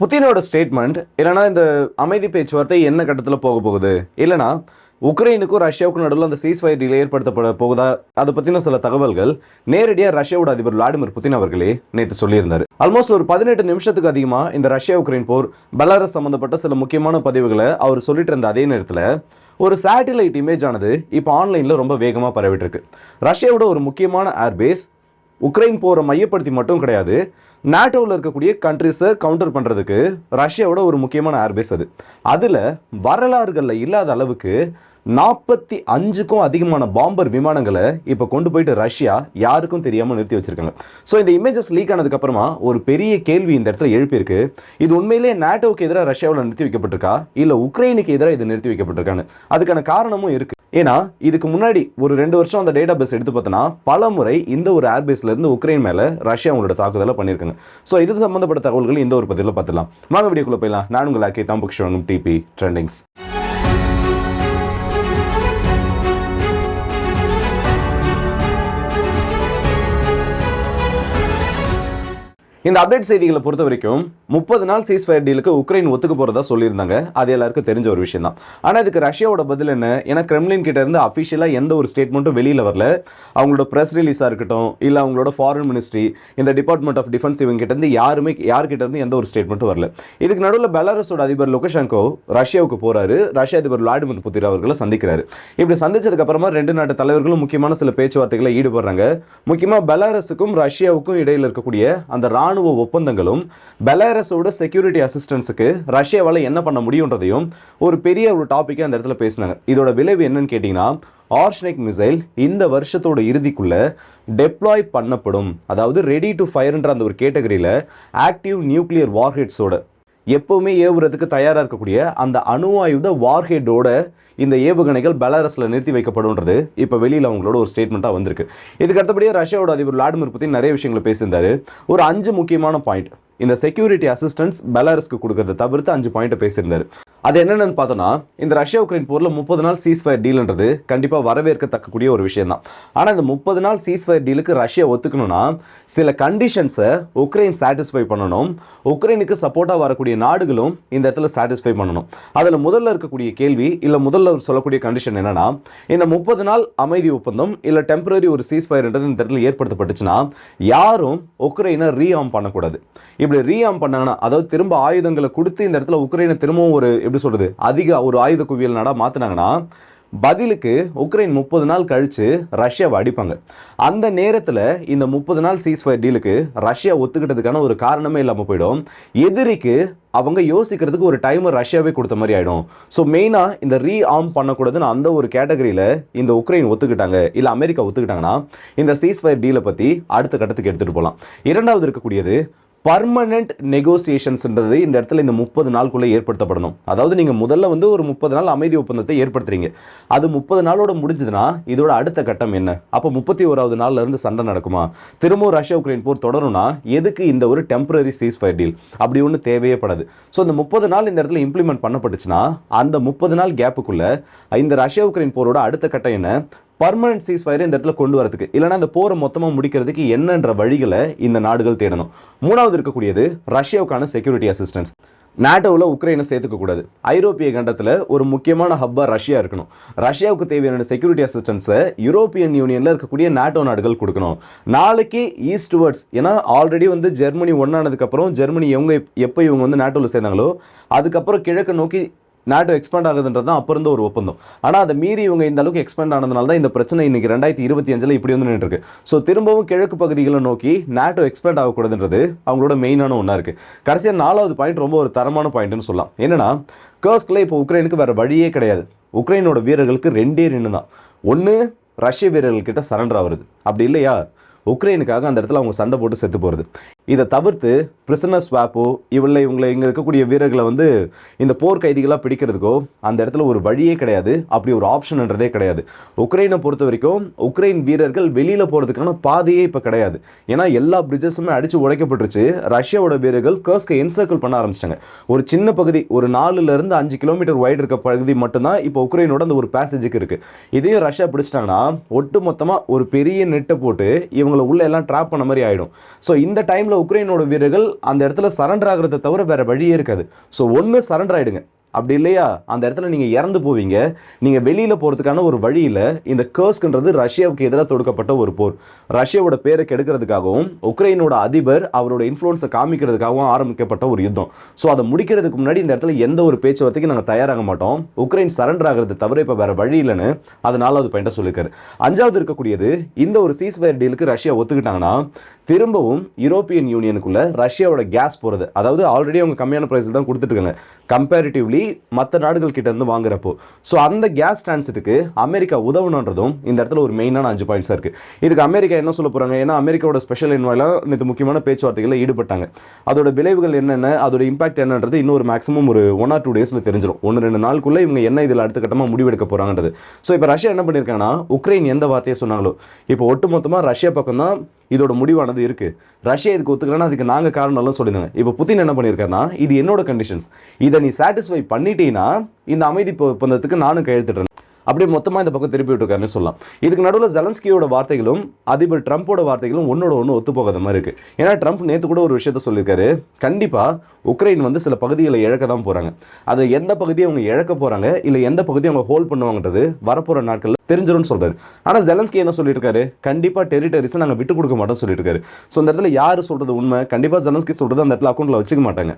புத்தினோட statement இல்லைனா இந்த அமைதி பேச்சுவார்த்தை என்ன கட்டத்தில் போக போகுது? இல்லைனா உக்ரைனுக்கும் ரஷ்யாவுக்கும் நடுவில் அந்த சீஸ்ஃபயர் டீல் ஏற்படுத்தப்பட போகுதா? அதை பற்றின சில தகவல்கள் நேரடியாக ரஷ்யாவோட அதிபர் விளாடிமிர் புதின் அவர்களே நேற்று சொல்லியிருந்தார். ஆல்மோஸ்ட் ஒரு பதினெட்டு நிமிஷத்துக்கு அதிகமாக இந்த ரஷ்யா உக்ரைன் போர் பெலாரஸ் சம்மந்தப்பட்ட சில முக்கியமான பதிவுகளை அவர் சொல்லிட்டு இருந்த அதே நேரத்தில் ஒரு சேட்டிலைட் இமேஜ் ஆனது இப்போ ஆன்லைனில் ரொம்ப வேகமாக பரவிட்டு இருக்கு. ரஷ்யாவோட ஒரு முக்கியமான ஏர்பேஸ் உக்ரைன் போரை மையப்படுத்தி மட்டும் கிடையாது நாட்டோவில் இருக்கக்கூடிய கண்ட்ரிஸை கவுண்டர் பண்ணுறதுக்கு ரஷ்யாவோட ஒரு முக்கியமான ஏர்பேஸ் அது. அதில் வரலாறுகளில் இல்லாத அளவுக்கு நாற்பத்தி அஞ்சுக்கும் அதிகமான பாம்பர் விமானங்களை இப்போ கொண்டு போயிட்டு ரஷ்யா யாருக்கும் தெரியாமல் நிறுத்தி வச்சிருக்காங்க. ஸோ இந்த இமேஜஸ் லீக் ஆனதுக்கப்புறமா ஒரு பெரிய கேள்வி இந்த இடத்துல எழுப்பியிருக்கு. இது உண்மையிலேயே நாட்டோவுக்கு எதிராக ரஷ்யாவில் நிறுத்தி வைக்கப்பட்டிருக்கா? இல்லை உக்ரைனுக்கு எதிராக இது நிறுத்தி வைக்கப்பட்டிருக்கான்னு. அதுக்கான காரணமும் இருக்குது ஏன்னா இதுக்கு முன்னாடி ஒரு ரெண்டு வருஷம் அந்த டேட்டா பேஸ் எடுத்து பார்த்தோன்னா பல முறை இந்த ஒரு ஏர்பேஸ்லேருந்து உக்ரைன் மேலே ரஷ்யா அவங்களோட தாக்குதலை பண்ணியிருக்காங்க. ஸோ இது சம்மந்தப்பட்ட தகவல்கள் இந்த ஒரு பதிவில் பார்த்துலாம் வாங்க வீடியோக்குள்ளே போயிடலாம். நான் உங்கள் ஆக்கி தாம்புக்ஷ் டிபி ட்ரெண்டிங்ஸ் இந்த அப்டேட் செய்திகளை பொறுத்த வரைக்கும் முப்பது நாள் சீஸ் ஃபயர் டீலுக்கு உக்ரைன் ஒத்துக்க போகிறதா சொல்லியிருந்தாங்க. அது எல்லாருக்கும் தெரிஞ்ச ஒரு விஷயம் தான் ஆனால் இதுக்கு ரஷ்யாவோட பதில் என்ன? ஏன்னா கிரெம்லின் கிட்ட இருந்து அஃபிஷியலாக எந்த ஒரு ஸ்டேட்மெண்ட்டும் வெளியில் வரல. அவங்களோட ப்ரெஸ் ரிலீஸாக இருக்கட்டும் இல்லை அவங்களோட ஃபாரின் மினிஸ்ட்ரி இந்த டிபார்ட்மெண்ட் ஆஃப் டிஃபென்ஸ் இவங்க கிட்ட இருந்து யாருமே யார்கிட்ட இருந்து எந்த ஒரு ஸ்டேட்மெண்ட்டும் வரல. இதுக்கு நடுவில் பெலாரஸோட அதிபர் லுகஷங்கோ ரஷ்யாவுக்கு போகிறாரு ரஷ்ய அதிபர் விளாடிமிர் புத்தின் அவர்களை சந்திக்கிறாரு. இப்படி சந்திச்சதுக்கு அப்புறமா ரெண்டு நாட்டு தலைவர்களும் முக்கியமான சில பேச்சுவார்த்தைகளை ஈடுபடுறாங்க. முக்கியமாக பெலாரஸுக்கும் ரஷ்யாவுக்கும் இடையில் இருக்கக்கூடிய அந்த ராணுவ ஒப்பந்தங்களும் பெலாரஸோட செக்யூரிட்டி அசிஸ்டன்ஸுக்கு ரஷ்யாவால் என்ன பண்ண முடியுன்றதையும் ஒரு பெரிய ஒரு டாப்பிக்கை அந்த இடத்துல பேசினாங்க. இதோட விளைவு என்னன்னு கேட்டிங்கன்னா ஆர்ஷ்னிக் மிசைல் இந்த வருஷத்தோட இறுதிக்குள்ள டெப்ளாய் பண்ணப்படும். அதாவது ரெடி டு ஃபயர்ன்ற அந்த ஒரு கேட்டகரியில் ஆக்டிவ் நியூக்ளியர் வார்ஹெட்ஸோட எப்பவுமே ஏவுறதுக்கு தயாராக இருக்கக்கூடிய அந்த அணு ஆயுத வார்ஹெட்டோட இந்த ஏவுகணைகள் பெலாரஸில் நிறுத்தி வைக்கப்படும்ன்றது இப்போ வெளியில் அவங்களோட ஒரு ஸ்டேட்மெண்ட்டாக வந்திருக்கு. இதுக்கு அடுத்தபடியே ரஷ்யாவோட அதிபர் விளாடிமிர் புத்தின் நிறைய விஷயங்களை பேசியிருந்தாரு. ஒரு அஞ்சு முக்கியமான பாயிண்ட் இந்த செக்யூரிட்டி அசிஸ்டன்ஸ் பெலாரஸ்க்கு கொடுக்கறத தவிர்த்து அஞ்சு பாயிண்ட்டை பேசியிருந்தார். அது என்னென்னு பார்த்தோன்னா இந்த ரஷ்யா உக்ரைன் போரில் முப்பது நாள் சீஸ்ஃபயர் டீல்ன்றது கண்டிப்பாக வரவேற்கத்தக்கக்கூடிய ஒரு விஷயம் தான் ஆனால் இந்த முப்பது நாள் சீஸ்ஃபயர் டீலுக்கு ரஷ்யா ஒத்துக்கணும்னா சில கண்டிஷன்ஸை உக்ரைன் சாட்டிஸ்ஃபை பண்ணணும். உக்ரைனுக்கு சப்போர்ட்டாக வரக்கூடிய நாடுகளும் இந்த இடத்துல சாட்டிஸ்ஃபை பண்ணணும். அதில் முதல்ல இருக்கக்கூடிய கேள்வி இல்லை முதல்ல அவர் சொல்லக்கூடிய கண்டிஷன் என்னென்னா இந்த முப்பது நாள் அமைதி ஒப்பந்தம் இல்லை டெம்பரரி ஒரு சீஸ்ஃபயர்ன்றது இந்த இடத்துல ஏற்படுத்தப்பட்டுச்சுன்னா யாரும் உக்ரைனை ரீஆர்ம் பண்ணக்கூடாது. இப்படி ரீஆர்ம் பண்ணாங்கன்னா அதாவது திரும்ப ஆயுதங்களை கொடுத்து இந்த இடத்துல உக்ரைனை திரும்பவும் ஒரு எப்படி சொல்கிறது அதிக ஒரு ஆயுத குவியல் நாடாக மாற்றினாங்கன்னா பதிலுக்கு உக்ரைன் முப்பது நாள் கழித்து ரஷ்யாவை அடிப்பாங்க. அந்த நேரத்தில் இந்த முப்பது நாள் சீஸ்ஃபயர் டீலுக்கு ரஷ்யா ஒத்துக்கிட்டதுக்கான ஒரு காரணமே இல்லாமல் போயிடும். எதிரிக்கு அவங்க யோசிக்கிறதுக்கு ஒரு டைமர் ரஷ்யாவே கொடுத்த மாதிரி ஆகிடும் ஸோ மெயினாக இந்த ரீ ஆர்ம் பண்ணக்கூடாதுன்னு அந்த ஒரு கேட்டகரியில் இந்த உக்ரைன் ஒத்துக்கிட்டாங்க. இல்லை அமெரிக்கா ஒத்துக்கிட்டாங்கன்னா இந்த சீஸ்ஃபயர் டீலை பற்றி அடுத்த கட்டத்துக்கு எடுத்துகிட்டு போகலாம் இரண்டாவது இருக்கக்கூடியது பர்மனெண்ட் நெகோசியேஷன்ஸ்ன்றது இந்த இடத்துல இந்த முப்பது நாளுக்குள்ளே ஏற்படுத்தப்படணும். அதாவது நீங்கள் முதல்ல வந்து ஒரு முப்பது நாள் அமைதி ஒப்பந்தத்தை ஏற்படுத்துறீங்க. அது முப்பது நாளோட முடிஞ்சதுன்னா இதோட அடுத்த கட்டம் என்ன? அப்போ முப்பத்தி ஓராவது நாள்லேருந்து சண்டை நடக்குமா? திரும்பவும் ரஷ்யா உக்ரைன் போர் தொடரும்னா எதுக்கு இந்த ஒரு டெம்பரரி சீஸ் ஃபயர் டீல் அப்படி ஒன்று தேவையே படாது. ஸோ இந்த முப்பது நாள் இந்த இடத்துல இம்ப்ளிமெண்ட் பண்ணப்பட்டுச்சுன்னா அந்த முப்பது நாள் கேப்புக்குள்ளே இந்த ரஷ்யா உக்ரைன் போரோட அடுத்த கட்டம் என்ன? பர்மனன்ட் சீஸ் ஃபயரை இந்த இடத்துல கொண்டு வரதுக்கு. இல்லைனா இந்த போரை மொத்தமாக முடிக்கிறதுக்கு என்னன்ற வழிகளை இந்த நாடுகள் தேடணும். மூணாவது இருக்கக்கூடியது ரஷ்யாவுக்கான செக்யூரிட்டி அசிஸ்டன்ஸ் நாட்டோவில் உக்ரைனை சேர்த்துக்க கூடாது. ஐரோப்பிய கண்டத்தில் ஒரு முக்கியமான ஹப்பாக ரஷ்யா இருக்கணும். ரஷ்யாவுக்கு தேவையான செக்யூரிட்டி அசிஸ்டன்ஸை யூரோப்பியன் யூனியனில் இருக்கக்கூடிய நாட்டோ நாடுகள் கொடுக்கணும். நாளைக்கு ஈஸ்ட்வர்ட்ஸ் ஏன்னா ஆல்ரெடி வந்து ஜெர்மனி ஒன்றானதுக்கப்புறம் ஜெர்மனி இவங்க எப்போ இவங்க வந்து நாட்டோவில் சேர்ந்தாங்களோ அதுக்கப்புறம் கிழக்கு நோக்கி நாட்டோ எக்ஸ்பேண்ட் ஆகுதுன்றது தான் அப்போ இருந்த ஒரு ஒப்பந்தம். ஆனால் அதை மீறி இவங்க இந்த அளவுக்கு எக்ஸ்பேண்ட் ஆனதுனால தான் இந்த பிரச்சனை இன்னைக்கு ரெண்டாயிரத்தி இருபத்தி அஞ்சில் இப்படி வந்து நின்றுருக்கு ஸோ திரும்பவும் கிழக்கு பகுதிகளை நோக்கி நாட்டோ எக்ஸ்பேண்ட் ஆகக்கூடாதுன்றது அவங்களோட மெயினான ஒன்றா இருக்குது கடைசியாக நாலாவது பாயிண்ட் ரொம்ப ஒரு தரமான பாயிண்ட்னு சொல்லலாம். என்னென்னா கர்ஸ்கில் இப்போ உக்ரைனுக்கு வேறு வழியே கிடையாது. உக்ரைனோட வீரர்களுக்கு ரெண்டே ரெண்டு தான் ஒன்று ரஷ்ய வீரர்கள்கிட்ட சரண்டர் ஆகுறது. அப்படி இல்லையா? உக்ரைனுக்காக அந்த இடத்துல அவங்க சண்டை போட்டு செத்து போகிறது இதை தவிர்த்து பிரிசனர் ஸ்வாப்போ இவளை இவங்களை இங்கே இருக்கக்கூடிய வீரர்களை வந்து இந்த போர் கைதிகளாக பிடிக்கிறதுக்கோ அந்த இடத்துல ஒரு வழியே கிடையாது. அப்படி ஒரு ஆப்ஷன்ன்றதே கிடையாது. உக்ரைனை பொறுத்த வரைக்கும் உக்ரைன் வீரர்கள் வெளியில் போகிறதுக்கான பாதையே இப்போ கிடையாது. ஏன்னா எல்லா பிரிட்ஜஸுமே அடித்து உடைக்கப்பட்டுருச்சு. ரஷ்யாவோட வீரர்கள் கர்ஸ்கை என்சர்க்கிள் பண்ண ஆரம்பிச்சிட்டாங்க. ஒரு சின்ன பகுதி ஒரு நாலுலேருந்து அஞ்சு கிலோமீட்டர் வைடு இருக்க பகுதி மட்டும்தான் இப்போ உக்ரைனோட அந்த ஒரு பேசேஜுக்கு இருக்குது இதையும் ரஷ்யா பிடிச்சிட்டாங்கன்னா ஒட்டு மொத்தமாக ஒரு பெரிய நெட்டை போட்டு இவங்க இவங்களை உள்ள எல்லாம் ட்ராப் பண்ண மாதிரி ஆயிடும். ஸோ இந்த டைமில் உக்ரைனோட வீரர்கள் அந்த இடத்துல சரண்டர் ஆகிறத தவிர வேற வழியே இருக்காது. ஸோ ஒன்று சரண்டர் ஆயிடுங்க. அப்படி இல்லையா? அந்த இடத்துல நீங்கள் இறந்து போவீங்க. நீங்கள் வெளியில் போகிறதுக்கான ஒரு வழியில் இந்த கேர்ஸ்க்குன்றது ரஷ்யாவுக்கு எதிராக தொடுக்கப்பட்ட ஒரு போர். ரஷ்யாவோட பேரை கெடுக்கிறதுக்காகவும் உக்ரைனோட அதிபர் அவரோட இன்ஃப்ளூன்ஸை காமிக்கிறதுக்காகவும் ஆரம்பிக்கப்பட்ட ஒரு யுத்தம். ஸோ அதை முடிக்கிறதுக்கு முன்னாடி இந்த இடத்துல எந்த ஒரு பேச்சுவார்த்தைக்கு நாங்கள் தயாராக மாட்டோம். உக்ரைன் சரண்டர் ஆகிறது தவிர இப்போ வேறு வழி இல்லைன்னு அது பையன் பாயிண்ட்டாக சொல்லியிருக்காரு அஞ்சாவது இருக்கக்கூடியது இந்த ஒரு சீஸ்வேர் டீலுக்கு ரஷ்யா ஒத்துக்கிட்டாங்கன்னா திரும்பவும் யூரோப்பியன் யூனியனுக்குள்ளே ரஷ்யாவோட கேஸ் போகிறது அதாவது ஆல்ரெடி அவங்க கம்மியான ப்ரைஸில் தான் கொடுத்துட்டு இருக்காங்க. கம்பேரிட்டிவ்லி மற்ற நாடுகள் கிட்ட இருந்து வாங்குறப்போ. ஸோ அந்த கேஸ் டிரான்சிட்டுக்கு அமெரிக்கா உதவணுன்றதும் இந்த இடத்துல ஒரு மெயினான அஞ்சு பாயிண்ட்ஸாக இருக்குது இதுக்கு அமெரிக்கா என்ன சொல்ல போகிறாங்க ஏன்னா அமெரிக்காவோட ஸ்பெஷல் இன்வாயிலாம் நேற்று முக்கியமான பேச்சுவார்த்தைகளில் ஈடுபட்டாங்க. அதோட விளைவுகள் என்னென்ன அதோட இம்பாக்ட் என்னன்றது இன்னொரு மேக்ஸிமம் ஒரு ஒன் ஆர் டூ டேஸில் தெரிஞ்சிடும் ஒன்று ரெண்டு நாளுக்குள்ளே இவங்க என்ன இதில் அடுத்த கட்டமாக முடிவெடுக்க போகிறாங்கன்றது ஸோ இப்போ ரஷ்யா என்ன பண்ணியிருக்காங்கன்னா உக்ரைன் எந்த வார்த்தையை சொன்னாங்களோ? இப்போ ஒட்டுமொத்தமாக ரஷ்யா பக்கம் தான் இதோட முடிவானது இருக்கு. ரஷ்யா இதுக்கு ஒத்துக்கலன்னா அதுக்கு நாங்கள் காரணம்லாம் சொல்லியிருந்தாங்க. இப்போ புத்தின் என்ன பண்ணியிருக்காருன்னா இது என்னோட கண்டிஷன்ஸ் இதை நீ சாட்டிஸ்ஃபை பண்ணிட்டீங்கன்னா இந்த அமைதி ஒப்பந்தத்துக்கு நானும் கையெழுத்திடுறேன். அப்படியே மொத்தமாக இந்த பக்கம் திருப்பி விட்டுருக்காருன்னு சொல்லலாம். இதுக்கு நடுவில் ஜெலன்ஸ்கியோட வார்த்தைகளும் அதிபர் ட்ரம்ப்போட வார்த்தைகளும் ஒன்றோட ஒன்று ஒத்து போகாத மாதிரி இருக்குது ஏன்னா ட்ரம்ப் நேற்று கூட ஒரு விஷயத்த சொல்லியிருக்காரு. கண்டிப்பாக உக்ரைன் வந்து சில பகுதிகளை இழக்க தான் போகிறாங்க அதை எந்த பகுதியை அவங்க இழக்க போகிறாங்க இல்லை எந்த பகுதியை அவங்க ஹோல்ட் பண்ணுவாங்கன்றது வரப்போகிற நாட்களில் தெரிஞ்சிரும்னு சொல்றாரு. ஆனால் ஜெலன்ஸ்கி என்ன சொல்லியிருக்காரு? கண்டிப்பாக டெரிட்டரிஸை நாங்கள் விட்டு கொடுக்க மாட்டோம் சொல்லியிருக்காரு. ஸோ இந்த இடத்துல யார் சொல்கிறது உண்மை? கண்டிப்பாக ஜெலன்ஸ்கி சொல்கிறது அந்த இடத்துல அக்கௌண்ட்டில் வச்சுக்க மாட்டாங்க.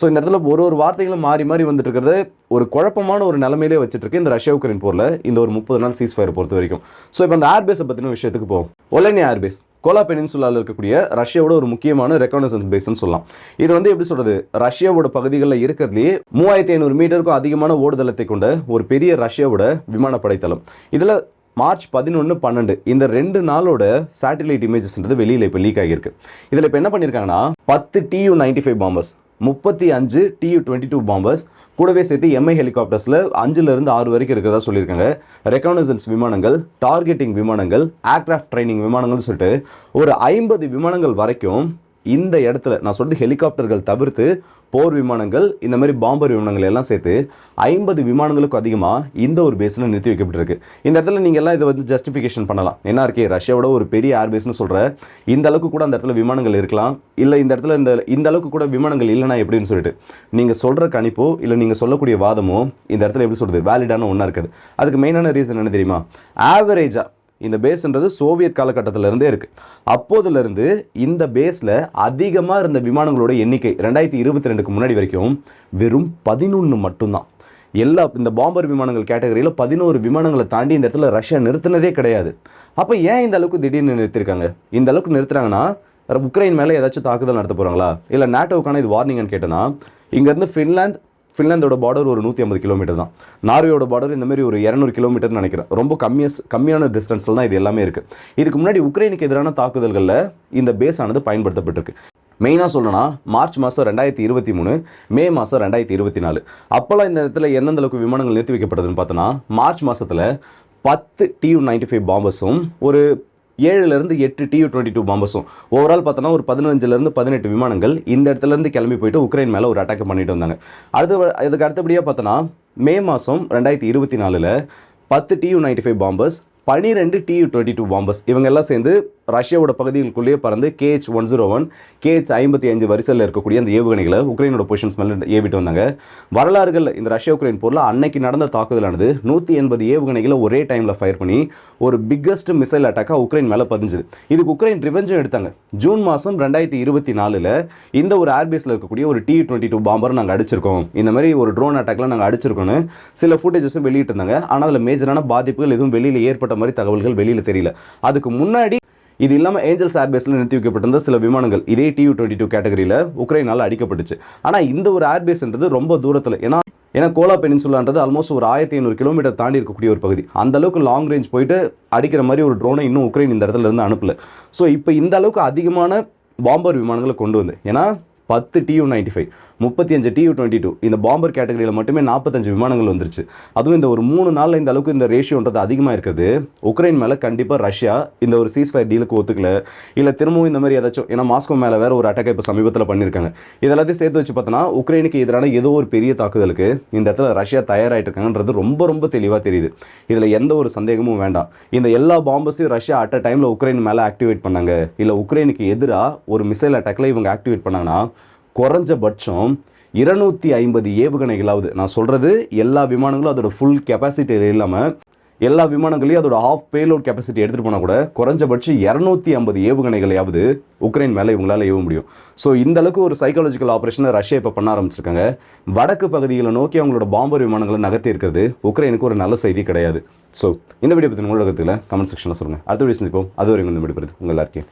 ஸோ இந்த இடத்துல ஒரு ஒரு வார்த்தைகளும் மாறி மாறி வந்துட்டு இருக்கிறது ஒரு குழப்பமான ஒரு நிலைமையிலே வச்சுட்டு இருக்கு இந்த ரஷ்யா உக்ரைன் போரில் இந்த ஒரு முப்பது நாள் சீஸ் ஃபயர் பொறுத்த வரைக்கும். ஸோ இப்போ அந்த ஏர்பேஸை பற்றின விஷயத்துக்கு போவோம். ஒலனி ஏர்பேஸ் கோலா பெனின்சுலாவில் இருக்கக்கூடிய ரஷ்யாவோட ஒரு முக்கியமான ரெக்கனசன்ஸ் பேஸ்னு சொல்லலாம். இது வந்து எப்படி சொல்றது? ரஷ்யாவோட பகுதிகளில் இருக்கிறதுலேயே மூவாயிரத்தி ஐநூறு மீட்டருக்கும் அதிகமான ஓடுதளத்தை கொண்ட ஒரு பெரிய ரஷ்யாவோட விமானப்படை தளம் இதில் மார்ச் பதினொன்று பன்னெண்டு இந்த ரெண்டு நாளோட சேட்டலைட் இமேஜஸ்ன்றது வெளியில் இப்போ லீக் ஆகியிருக்கு. இதில் இப்போ என்ன பண்ணியிருக்காங்கன்னா பத்து டியூ நைன்டி ஃபைவ் பாம்பர்ஸ் முப்பத்தி அஞ்சு டியூ டுவெண்ட்டி டூ பாம்பர்ஸ் கூடவே சேர்த்து எம்ஐ ஹெலிகாப்டர்ஸில் அஞ்சுலேருந்து ஆறு வரைக்கும் இருக்கிறதா சொல்லியிருக்காங்க. ரெக்கானசன்ஸ் விமானங்கள் டார்கெட்டிங் விமானங்கள் ஏர்கிராஃப்ட் ட்ரைனிங் விமானங்கள்னு சொல்லிட்டு ஒரு ஐம்பது விமானங்கள் வரைக்கும் இந்த இடத்துல நான் சொல்றது ஹெலிகாப்டர்கள் தவிர்த்து போர் விமானங்கள் இந்த மாதிரி பாம்பர் விமானங்கள் எல்லாம் சேர்த்து ஐம்பது விமானங்களுக்கும் அதிகமாக இந்த ஒரு பேஸில் நிறுத்தி வைக்கப்பட்டிருக்கு. இந்த இடத்துல நீங்கள் எல்லாம் இதை வந்து ஜஸ்டிஃபிகேஷன் பண்ணலாம். என்ன இருக்கே ரஷ்யாவோட ஒரு பெரிய ஏர்பேஸ்னு சொல்கிற இந்த அளவுக்கு கூட அந்த இடத்துல விமானங்கள் இருக்கலாம். இல்லை இந்த இடத்துல இந்த இந்த அளவுக்கு கூட விமானங்கள் இல்லைனா எப்படின்னு சொல்லிட்டு. நீங்கள் சொல்கிற கணிப்போ இல்லை நீங்கள் சொல்லக்கூடிய வாதமோ இந்த இடத்துல எப்படி சொல்கிறது வேலிடான ஒன்றா இருக்குது. அதுக்கு மெயினான ரீசன் என்ன தெரியுமா? ஆவரேஜாக இந்த பேஸ்ன்றது சோவியத் காலகட்டத்தில இருக்குது அப்போதுலேருந்து இந்த பேஸில் அதிகமாக இருந்த விமானங்களோட எண்ணிக்கை ரெண்டாயிரத்தி இருபத்தி ரெண்டுக்கு முன்னாடி வரைக்கும் வெறும் பதினொன்று மட்டும்தான். எல்லா இந்த பாம்பர் விமானங்கள் கேட்டகரியில் பதினோரு விமானங்களை தாண்டி இந்த இடத்துல ரஷ்யா நிறுத்தினதே கிடையாது. அப்போ ஏன் இந்த அளவுக்கு திடீர்னு நிறுத்திருக்காங்க? இந்த அளவுக்கு நிறுத்துறாங்கன்னா உக்ரைன் மேலே ஏதாச்சும் தாக்குதல் நடத்த போகிறாங்களா இல்லை நேட்டோவுக்கான இது வார்னிங்னு கேட்டேன்னா இங்கேருந்து ஃபின்லாந்து ஃபின்லாந்தோட பார்டர் ஒரு நூற்றி ஐம்பது கிலோமீட்டர் தான். நார்வேயோட பார்டர் இந்த மாதிரி ஒரு இரநூறு கிலோமீட்டர்னு நினைக்கிறேன். ரொம்ப கம்மியஸ் கம்மியான டிஸ்டன்ஸில் தான் இது எல்லாமே இருக்குது இதுக்கு முன்னாடி உக்ரைனுக்கு எதிரான தாக்குதல்களில் இந்த பேஸ் ஆனது பயன்படுத்தப்பட்டிருக்கு. மெயினாக சொல்லணும்னா மார்ச் மாதம் ரெண்டாயிரத்தி இருபத்தி மூணு மே மாதம் ரெண்டாயிரத்தி இருபத்தி நாலு. அப்போல்லாம் இந்த இடத்துல எந்தெந்த அளவுக்கு விமானங்கள் நிறுத்தி வைக்கப்படுதுன்னு பார்த்தோன்னா மார்ச் மாதத்தில் பத்து டியூ நைன்டி ஃபைவ் பாம்பர்ஸும் ஒரு ஏழுலேருந்து எட்டு டியூ டுவெண்ட்டி டூ பாம்பர்ஸும் ஓவரால் பார்த்தோன்னா ஒரு பதினஞ்சுலேருந்து பதினெட்டு விமானங்கள் இந்த இடத்துல இருந்து கிளம்பி போயிட்டு உக்ரைன் மேலே ஒரு அட்டாக் பண்ணிட்டு வந்தாங்க. அடுத்து இதுக்கு அடுத்தபடியாக பார்த்தோன்னா மே மாதம் ரெண்டாயிரத்தி இருபத்தி நாலில் பத்து டியூ நைன்டி ஃபைவ் பாம்பர்ஸ் பனிரெண்டு டியூ டுவெண்ட்டி டூ பாம்பர்ஸ் இவங்க எல்லாம் சேர்ந்து ரஷ்யாவோட பகுதிகளுக்குள்ளேயே பறந்து KH one zero one KH ஐம்பத்தி அஞ்சு வரிசையில் இருக்கக்கூடிய அந்த ஏவுகணைகளை உக்ரைனோட பொசிஷன்ஸ் மேலே ஏவிட்டு வந்தாங்க. வரலாறுகள் இந்த ரஷ்யா உக்ரைன் போரில் அன்னைக்கு நடந்த தாக்குதலானது நூற்றி எண்பது ஏவுகணைகளை ஒரே டைமில் ஃபயர் பண்ணி ஒரு பிக்கஸ்ட் மிசைல் அட்டாக்காக உக்ரைன் மேலே பதிஞ்சுது. இதுக்கு உக்ரைன் ரிவெஞ்சும் எடுத்தாங்க. ஜூன் மாதம் ரெண்டாயிரத்தி இருபத்தி நாலில் இந்த ஒரு ஏர்பேஸில் இருக்கக்கூடிய ஒரு டி டுவெண்ட்டி டூ பாம்பரை நாங்கள் அடிச்சிருக்கோம். இந்த மாதிரி ஒரு ட்ரோன் அட்டாக்லாம் நாங்கள் அடிச்சிருக்கோம்னு சில ஃபுட்டேஜஸும் வெளியிட்டிருந்தாங்க ஆனால் அதில் மேஜரான பாதிப்புகள் எதுவும் வெளியில் ஏற்பட்ட மாதிரி தகவல்கள் வெளியில் தெரியல. அதுக்கு முன்னாடி இது இல்லாமல் ஏஞ்சல்ஸ் ஏர்பேஸில் நிறுத்தி வைக்கப்பட்டிருந்த சில விமானங்கள் இதே டியூ டுவெண்ட்டி டூ கேட்டகரியில் உக்ரைனால் அடிக்கப்பட்டுச்சு. ஆனால் இந்த ஒரு ஏர்பேஸ்ன்றது ரொம்ப தூரத்தில். ஏன்னா ஏன்னா கோலா பெனின்சுலான்றது ஆல்மோஸ்ட் ஒரு ஆயிரத்தி ஐநூறு கிலோமீட்டர் தாண்டி இருக்கக்கூடிய ஒரு பகுதி. அந்த அளவுக்கு லாங் ரேஞ்ச் போயிட்டு அடிக்கிற மாதிரி ஒரு ட்ரோனை இன்னும் உக்ரைன் இந்த இடத்துல இருந்து அனுப்பல. ஸோ இப்போ இந்த அளவுக்கு அதிகமான பாம்பர் விமானங்களை கொண்டு வந்து ஏன்னா பத்து டியூ நைன்டி ஃபைவ் முப்பத்தி அஞ்சு டியூ டுவெண்ட்டி டூ இந்த பாம்பர் கேட்டகரியில் மட்டுமே நாற்பத்தஞ்சு விமானங்கள் வந்துருச்சு. அதுவும் இந்த ஒரு மூணு நாளில் இந்த அளவுக்கு இந்த ரேஷியோன்றது அதிகமாக இருக்குது உக்ரைன் மேலே கண்டிப்பாக ரஷ்யா இந்த ஒரு சீஸ்ஃபயர் டீலுக்கு ஒத்துக்கல. இல்லை திரும்பவும் இந்த மாதிரி ஏதாச்சும் ஏன்னா மாஸ்கோ மேலே வேறு ஒரு அட்டாக் இப்போ சமீபத்தில் பண்ணியிருக்காங்க இதெல்லாத்தையும் சேர்த்து வச்சு பார்த்தோன்னா உக்ரைனுக்கு எதிரான ஏதோ ஒரு பெரிய தாக்குதலுக்கு இந்த இடத்துல ரஷ்யா தயாராகிட்டு இருக்காங்கன்றது ரொம்ப ரொம்ப தெளிவாக தெரியுது. இதில் எந்த ஒரு சந்தேகமும் வேண்டாம். இந்த எல்லா பாம்பஸையும் ரஷ்யா அட் அ டைமில் உக்ரைன் மேலே ஆக்டிவேட் பண்ணாங்க. இல்லை உக்ரைனுக்கு எதிராக ஒரு மிசைல் அட்டாக்கில் இவங்க ஆக்டிவேட் பண்ணாங்கன்னா குறைஞ்சபட்சம் இருநூற்றி ஐம்பது ஏவுகணைகளாவது. நான் சொல்கிறது எல்லா விமானங்களும் அதோட ஃபுல் கெப்பாசிட்டி இல்லாமல் எல்லா விமானங்களையும் அதோட ஆஃப் பேலோட் கெப்பாசிட்டி எடுத்துகிட்டு போனால் கூட குறைஞ்சபட்சம் இரநூத்தி ஐம்பது ஏவுகணைகளையாவது உக்ரைன் மேலே இவங்களால ஏவ முடியும். ஸோ இந்த அளவுக்கு ஒரு சைக்காலஜிக்கல் ஆப்ரேஷனை ரஷ்யா இப்போ பண்ண ஆரம்பிச்சிருக்காங்க. வடக்கு பகுதிகளை நோக்கி அவங்களோட பாம்பர் விமானங்களை நகர்த்தி இருக்கிறது உக்ரைனுக்கு ஒரு நல்ல செய்தி கிடையாது. ஸோ இந்த வீடியோ பற்றி உங்களோட கருத்துக்களை கமெண்ட் செக்ஷனில் சொல்லுங்கள் அடுத்த வீடியோ சந்திப்போம். அது வரைக்கும் இந்த விடுபடுது உங்கள் எல்லாருக்கும்.